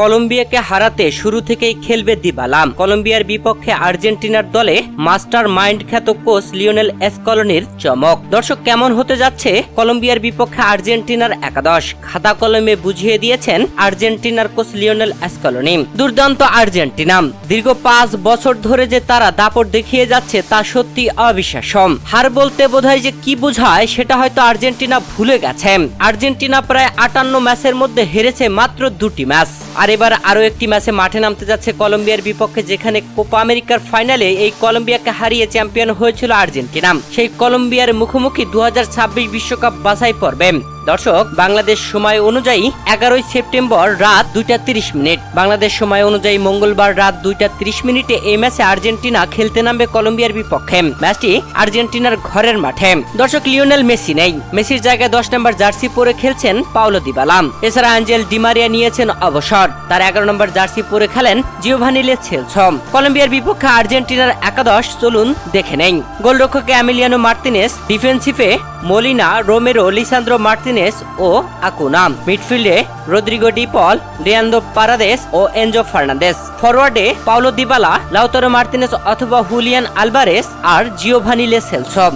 কলম্বিয়াকে হারাতে শুরু থেকেই খেলবে দিবালাম। কলম্বিয়ার বিপক্ষে আর্জেন্টিনার দলে মাস্টার মাইন্ড খ্যাত কোচ লিওনেল এসকলনির চমক। দর্শক, কেমন হতে যাচ্ছে কলম্বিয়ার বিপক্ষে আর্জেন্টিনার একাদশ? খাতা কলমে বুঝিয়ে দিয়েছেন আর্জেন্টিনার কোচ লিওনেল এসকলনি। দুর্দান্ত আর্জেন্টিনা। দীর্ঘ পাঁচ বছর ধরে যে তারা দাপট দেখিয়ে যাচ্ছে তা সত্যি অবিশ্বাস্য। হার বলতে বোধহয় যে কি বোঝায়, সেটা হয়তো আর্জেন্টিনা ভুলে গেছে। আর্জেন্টিনা প্রায় আটান্ন ম্যাচের মধ্যে হেরেছে মাত্র দুটি ম্যাচ। আর এবার আরও একটি ম্যাচে মাঠে নামতে যাচ্ছে কলম্বিয়ার বিপক্ষে, যেখানে কোপা আমেরিকার ফাইনালে এই কলম্বিয়াকে হারিয়ে চ্যাম্পিয়ন হয়েছিল আর্জেন্টিনা। সেই কলম্বিয়ার মুখোমুখি দু বিশ্বকাপ বাছাই পর্বে দর্শক, বাংলাদেশ সময় অনুযায়ী এগারোই সেপ্টেম্বর রাত দুইটা তিরিশ মিনিট। বাংলাদেশ সময় অনুযায়ী মঙ্গলবার রাত দুইটা তিরিশ মিনিটে এই ম্যাচে আর্জেন্টিনা খেলতে নামবে কলম্বিয়ার বিপক্ষে। ম্যাচটি আর্জেন্টিনার ঘরের মাঠে। দর্শক, লিওনেল মেসি নেই। মেসির জায়গায় দশ নম্বর জার্সি পরে খেলছেন পাওলো দিবালাম এছাড়া অ্যাঞ্জেল ডিমারিয়া নিয়েছেন অবসর। তার এগারো নম্বর জার্সি পরে খেলেন জিওভানিলে ছেলছম কলম্বিয়ার বিপক্ষে আর্জেন্টিনার একাদশ, চলুন দেখে নেই। গোলরক্ষকে অ্যামিলিয়ানো মার্তিনেস, ডিফেন্সিভে মলিনা, রোমেরো, লিসান্দ্রো মার্তিনেস ও আকুনাম মিডফিল্ডে রদ্রিগো ডিপল রিয়ান্দো পারাদেস ও এনজো ফার্নান্দেস ফরওয়ার্ডে পাওলো দিবালা লাউতারো মার্তিনেস অথবা হুলিয়ান আলবারেস আর জিওভানিলে সেলসম